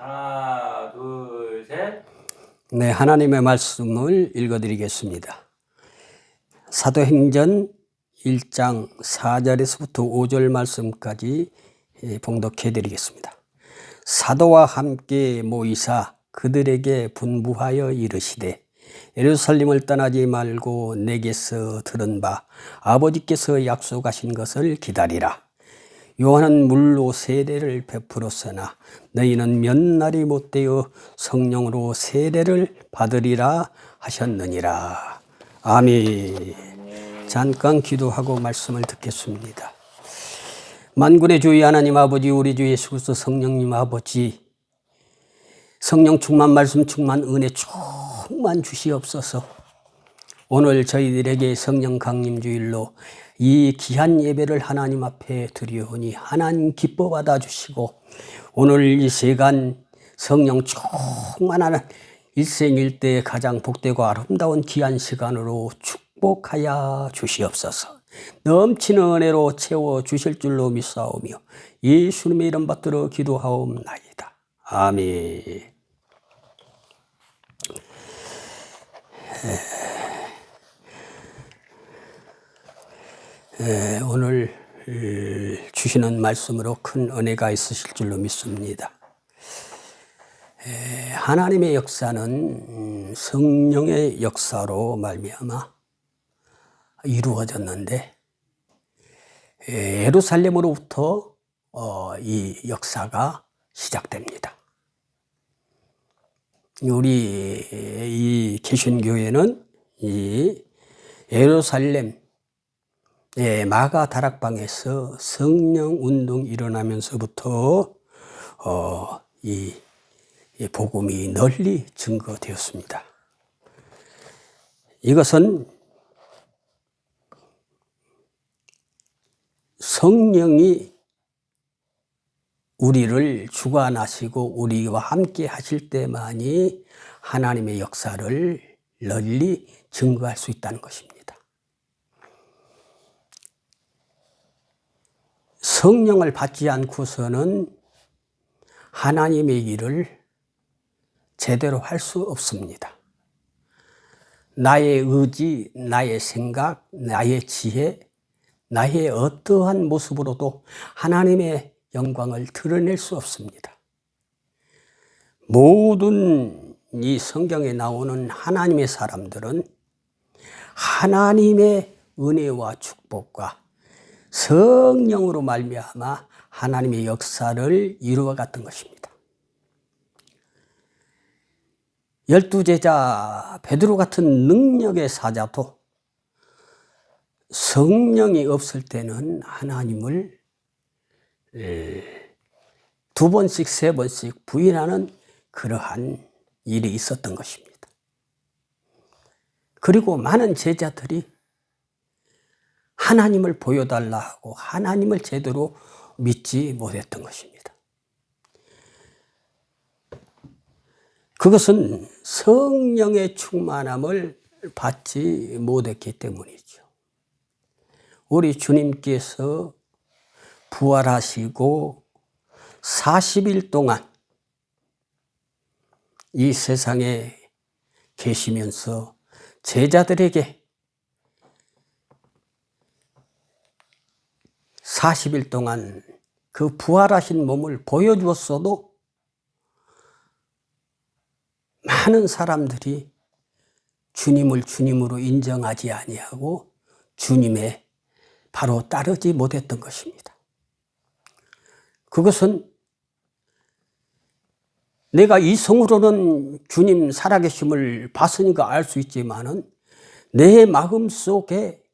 하나, 둘, 셋. 네, 하나님의 말씀을 읽어드리겠습니다. 사도행전 1장 4절에서부터 5절 말씀까지 예, 봉독해 드리겠습니다. 사도와 함께 모이사 그들에게 분부하여 이르시되 예루살렘을 떠나지 말고 내게서 들은 바 아버지께서 약속하신 것을 기다리라. 요한은 물로 세례를 베풀었으나 너희는 몇 날이 못되어 성령으로 세례를 받으리라 하셨느니라. 아멘. 잠깐 기도하고 말씀을 듣겠습니다. 만군의 주의 하나님 아버지 우리 주 예수 그리스도 성령님 아버지 성령 충만 말씀 충만 은혜 충만 주시옵소서. 오늘 저희들에게 성령 강림 주일로 이 귀한 예배를 하나님 앞에 드리오니 하나님 기뻐 받아 주시고 오늘 이 시간 성령 충만한 일생일대 가장 복되고 아름다운 귀한 시간으로 축복하여 주시옵소서. 넘치는 은혜로 채워 주실 줄로 믿사오며 예수님의 이름 받들어 기도하옵나이다. 아멘. 에, 오늘 에, 주시는 말씀으로 큰 은혜가 있으실 줄로 믿습니다. 에, 하나님의 역사는 음, 성령의 역사로 말미암아 이루어졌는데 에, 예루살렘으로부터 어, 이 역사가 시작됩니다. 우리 이 개신교회는 이 예루살렘 예, 마가 다락방에서 성령 운동 일어나면서부터 어, 이, 이 복음이 널리 증거되었습니다. 이것은 성령이 우리를 주관하시고 우리와 함께 하실 때만이 하나님의 역사를 널리 증거할 수 있다는 것입니다. 성령을 받지 않고서는 하나님의 일을 제대로 할 수 없습니다. 나의 의지, 나의 생각, 나의 지혜, 나의 어떠한 모습으로도 하나님의 영광을 드러낼 수 없습니다. 모든 이 성경에 나오는 하나님의 사람들은 하나님의 은혜와 축복과 성령으로 말미암아 하나님의 역사를 이루어 갔던 것입니다. 열두 제자 베드로 같은 능력의 사자도 성령이 없을 때는 하나님을 두 번씩 세 번씩 부인하는 그러한 일이 있었던 것입니다. 그리고 많은 제자들이 하나님을 보여달라 하고 하나님을 제대로 믿지 못했던 것입니다. 그것은 성령의 충만함을 받지 못했기 때문이죠. 우리 주님께서 부활하시고 40일 동안 이 세상에 계시면서 제자들에게 40일 동안 그 부활하신 몸을 보여주었어도 많은 사람들이 주님을 주님으로 인정하지 아니하고 주님의 바로 따르지 못했던 것입니다. 그것은 내가 이성으로는 주님 살아계심을 봤으니까 알 수 있지만은 내 마음 속에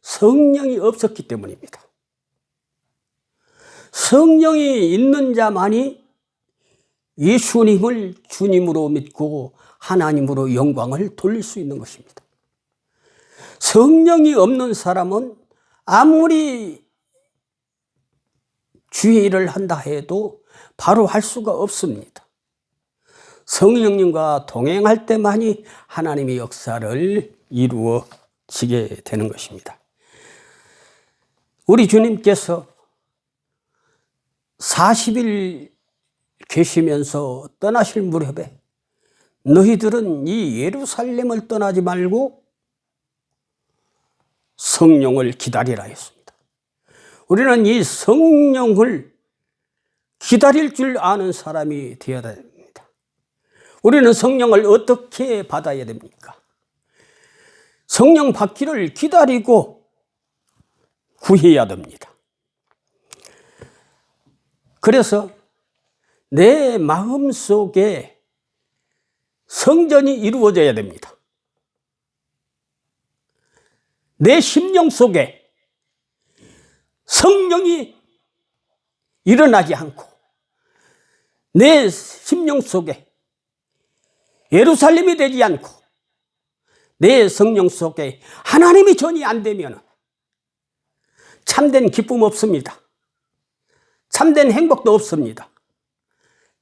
성령이 없었기 때문입니다. 성령이 있는 자만이 예수님을 주님으로 믿고 하나님으로 영광을 돌릴 수 있는 것입니다. 성령이 없는 사람은 아무리 주의 일을 한다 해도 바로 할 수가 없습니다. 성령님과 동행할 때만이 하나님의 역사를 이루어지게 되는 것입니다. 우리 주님께서 40일 계시면서 떠나실 무렵에 너희들은 이 예루살렘을 떠나지 말고 성령을 기다리라 했습니다. 우리는 이 성령을 기다릴 줄 아는 사람이 되어야 됩니다. 우리는 성령을 어떻게 받아야 됩니까? 성령 받기를 기다리고 구해야 됩니다. 그래서 내 마음 속에 성전이 이루어져야 됩니다. 내 심령 속에 성령이 일어나지 않고 내 심령 속에 예루살렘이 되지 않고 내 성령 속에 하나님이 전이 안 되면 참된 기쁨 없습니다. 참된 행복도 없습니다.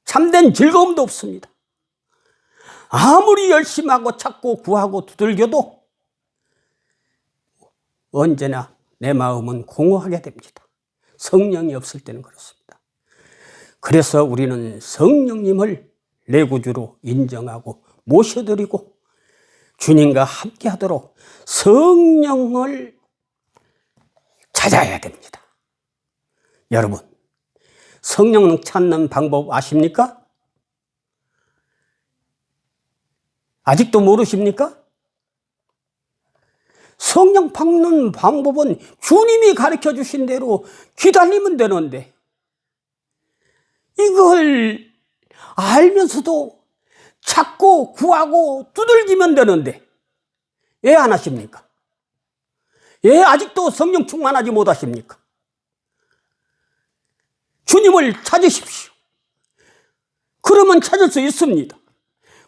참된 즐거움도 없습니다. 아무리 열심히 하고 찾고 구하고 두들겨도 언제나 내 마음은 공허하게 됩니다. 성령이 없을 때는 그렇습니다. 그래서 우리는 성령님을 내 구주로 인정하고 모셔드리고 주님과 함께 하도록 성령을 찾아야 됩니다. 여러분, 성령 찾는 방법 아십니까? 아직도 모르십니까? 성령 받는 방법은 주님이 가르쳐 주신 대로 기다리면 되는데, 이걸 알면서도 찾고 구하고 두들기면 되는데, 왜 안 하십니까? 왜 아직도 성령 충만하지 못하십니까? 주님을 찾으십시오. 그러면 찾을 수 있습니다.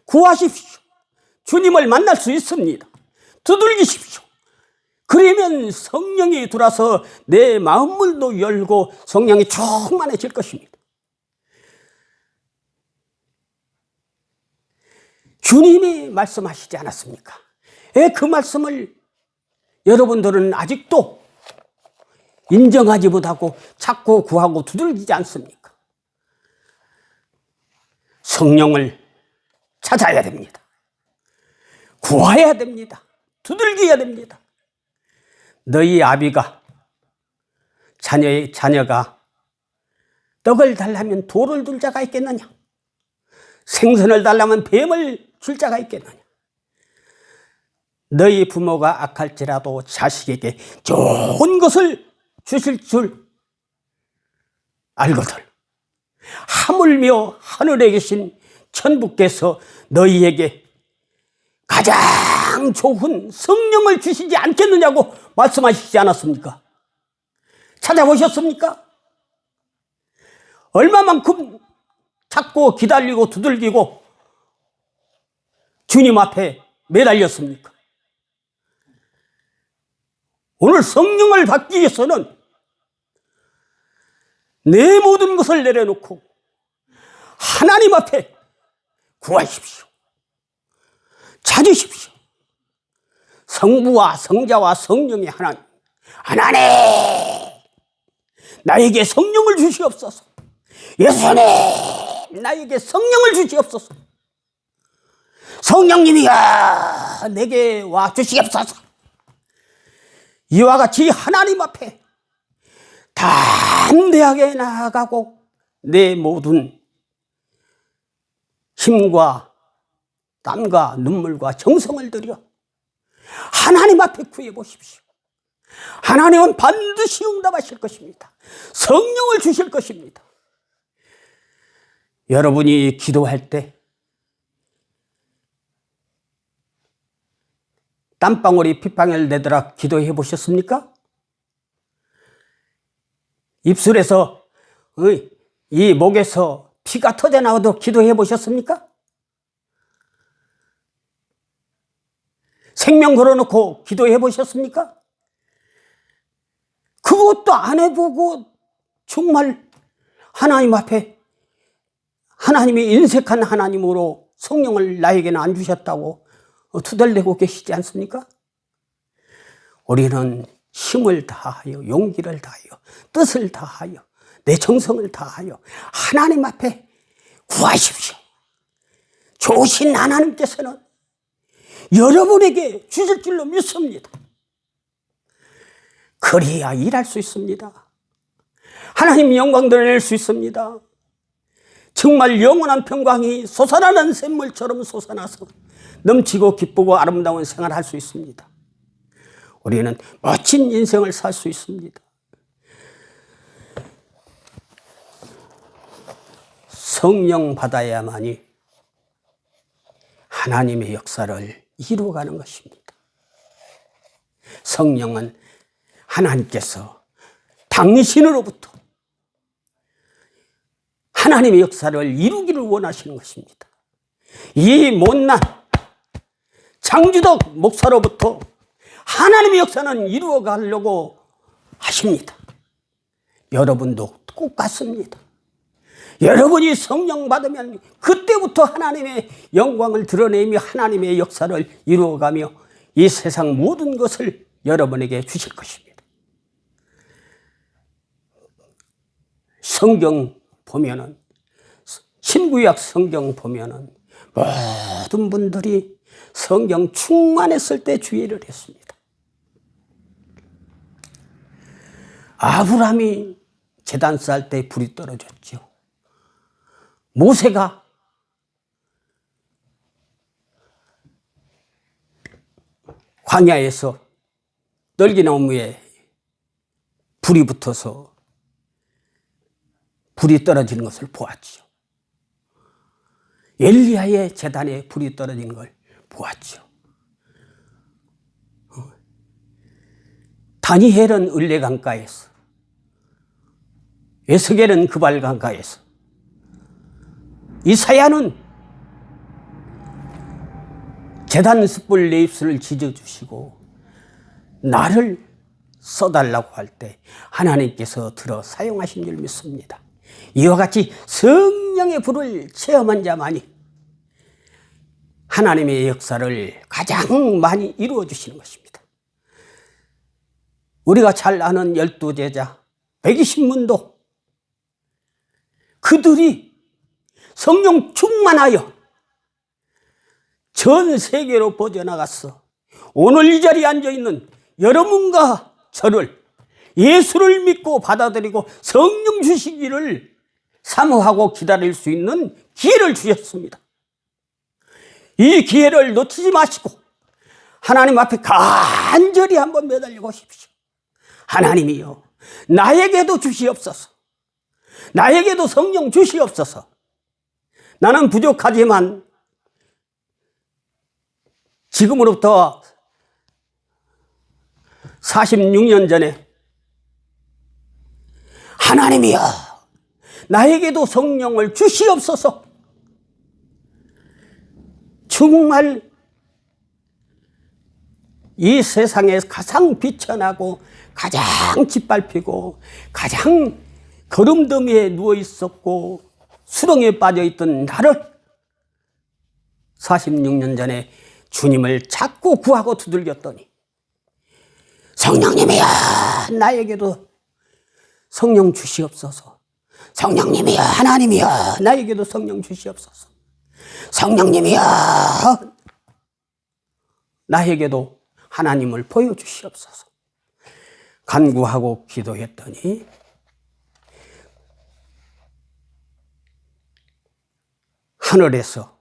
구하십시오. 주님을 만날 수 있습니다. 두들기십시오. 그러면 성령이 들어서 내 마음문도 열고 성령이 충만해질 것입니다. 주님이 말씀하시지 않았습니까? 왜그 말씀을 여러분들은 아직도 인정하지 못하고 찾고 구하고 두들기지 않습니까? 성령을 찾아야 됩니다. 구해야 됩니다. 두들겨야 됩니다. 너희 아비가 자녀의 자녀가 떡을 달라면 돌을 줄 자가 있겠느냐? 생선을 달라면 뱀을 줄 자가 있겠느냐? 너희 부모가 악할지라도 자식에게 좋은 것을 주실 줄 알거든. 하물며 하늘에 계신 천부께서 너희에게 가장 좋은 성령을 주시지 않겠느냐고 말씀하시지 않았습니까? 찾아보셨습니까? 얼마만큼 찾고 기다리고 두들기고 주님 앞에 매달렸습니까? 오늘 성령을 받기 위해서는 내 모든 것을 내려놓고 하나님 앞에 구하십시오. 찾으십시오. 성부와 성자와 성령의 하나님. 하나님! 나에게 성령을 주시옵소서. 예수님! 나에게 성령을 주시옵소서. 성령님이여! 내게 와 주시옵소서. 이와 같이 하나님 앞에 담대하게 나아가고 내 모든 힘과 땀과 눈물과 정성을 들여 하나님 앞에 구해 보십시오. 하나님은 반드시 응답하실 것입니다. 성령을 주실 것입니다. 여러분이 기도할 때 땀방울이 핏방울 내더라 기도해 보셨습니까? 입술에서 이 목에서 피가 터져 나와도 기도해 보셨습니까? 생명 걸어놓고 기도해 보셨습니까? 그것도 안 해보고 정말 하나님 앞에 하나님이 인색한 하나님으로 성령을 나에게는 안 주셨다고 투덜대고 계시지 않습니까? 우리는 힘을 다하여 용기를 다하여 뜻을 다하여 내 정성을 다하여 하나님 앞에 구하십시오. 좋으신 하나님께서는 여러분에게 주실 줄로 믿습니다. 그래야 일할 수 있습니다. 하나님 영광 드러낼 수 있습니다. 정말 영원한 평강이 솟아나는 샘물처럼 솟아나서 넘치고 기쁘고 아름다운 생활을 할수 있습니다. 우리는 멋진 인생을 살 수 있습니다. 성령 받아야만이 하나님의 역사를 이루어가는 것입니다. 성령은 하나님께서 당신으로부터 하나님의 역사를 이루기를 원하시는 것입니다. 이 못난 장주덕 목사로부터 하나님의 역사는 이루어 가려고 하십니다. 여러분도 똑같습니다. 여러분이 성령 받으면 그때부터 하나님의 영광을 드러내며 하나님의 역사를 이루어가며 이 세상 모든 것을 여러분에게 주실 것입니다. 성경 보면은 신구약 성경 보면은 모든 분들이 성경 충만했을 때 주의를 했습니다. 아브라함이 재단 쌓을 때 불이 떨어졌죠. 모세가 광야에서 떨기나무에 불이 붙어서 불이 떨어지는 것을 보았지요. 엘리야의 재단에 불이 떨어진 걸 보았죠. 다니엘은 을레강가에서 에스겔은 그발강가에서 이사야는 재단 숯불 내 입술을 지져주시고 나를 써달라고 할 때 하나님께서 들어 사용하신 줄 믿습니다. 이와 같이 성령의 불을 체험한 자만이 하나님의 역사를 가장 많이 이루어 주시는 것입니다. 우리가 잘 아는 열두 제자, 120문도 그들이 성령 충만하여 전 세계로 퍼져나갔어. 오늘 이 자리에 앉아 있는 여러분과 저를 예수를 믿고 받아들이고 성령 주시기를 사모하고 기다릴 수 있는 기회를 주셨습니다. 이 기회를 놓치지 마시고 하나님 앞에 간절히 한번 매달려 보십시오. 하나님이요. 나에게도 주시옵소서. 나에게도 성령 주시옵소서. 나는 부족하지만 지금으로부터 46년 전에 하나님이여 나에게도 성령을 주시옵소서 정말 이 세상에 가장 비천하고 가장 짓밟히고 가장 거름더미에 누워 있었고 수렁에 빠져 있던 나를 46년 전에 주님을 찾고 구하고 두들겼더니 성령님이여 나에게도 성령 주시옵소서. 성령님이여 하나님이여 나에게도 성령 주시옵소서. 성령님이여 나에게도 하나님을 보여주시옵소서 간구하고 기도했더니 하늘에서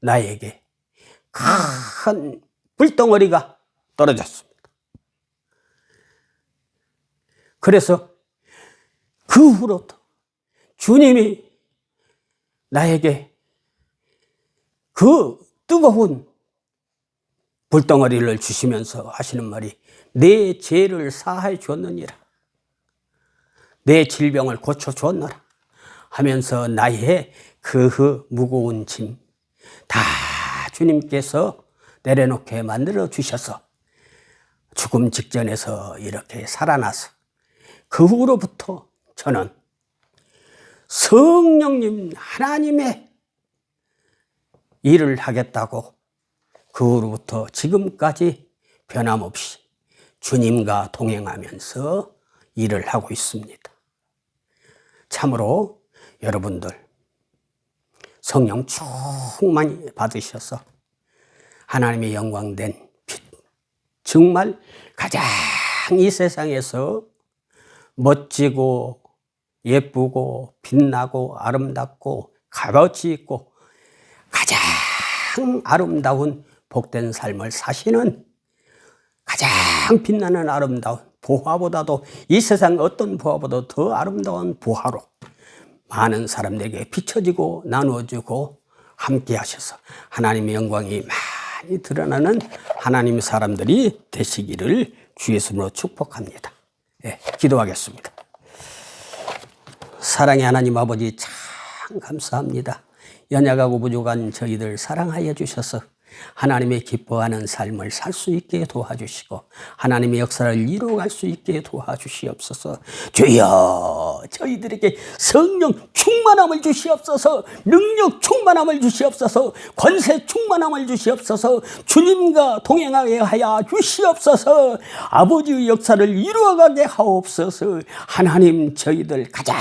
나에게 큰 불덩어리가 떨어졌습니다. 그래서 그 후로부터 주님이 나에게 그 뜨거운 불덩어리를 주시면서 하시는 말이 내 죄를 사하여 주었느니라. 내 질병을 고쳐 주었노라. 하면서 나의 그 무거운 짐 다 주님께서 내려놓게 만들어 주셔서 죽음 직전에서 이렇게 살아나서 그 후로부터 저는 성령님 하나님의 일을 하겠다고 그 후로부터 지금까지 변함없이 주님과 동행하면서 일을 하고 있습니다. 참으로 여러분들 성령 충만히 받으셔서 하나님의 영광된 빛, 정말 가장 이 세상에서 멋지고 예쁘고 빛나고 아름답고 값어치 있고 가장 아름다운 복된 삶을 사시는 가장 빛나는 아름다운 보화보다도 이 세상 어떤 보화보다 더 아름다운 보화로 많은 사람들에게 비춰지고 나누어지고 함께 하셔서 하나님의 영광이 많이 드러나는 하나님의 사람들이 되시기를 주의 이름으로 축복합니다. 예, 기도하겠습니다. 사랑의 하나님 아버지 참 감사합니다. 연약하고 부족한 저희들 사랑하여 주셔서 하나님의 기뻐하는 삶을 살 수 있게 도와주시고 하나님의 역사를 이루어갈 수 있게 도와주시옵소서. 주여 저희들에게 성령 충만함을 주시옵소서 능력 충만함을 주시옵소서 권세 충만함을 주시옵소서 주님과 동행하게 하여 주시옵소서 아버지의 역사를 이루어가게 하옵소서. 하나님 저희들 가장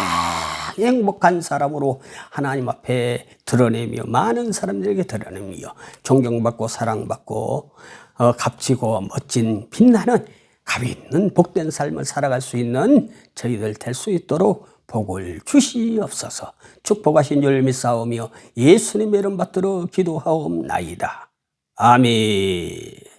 행복한 사람으로 하나님 앞에 드러내며 많은 사람들에게 드러내며 존경받고 사랑받고 어, 값지고 멋진 빛나는 값 있는 복된 삶을 살아갈 수 있는 저희들 될 수 있도록 복을 주시옵소서 축복하신 줄 믿사오며 예수님의 이름 받들어 기도하옵나이다. 아멘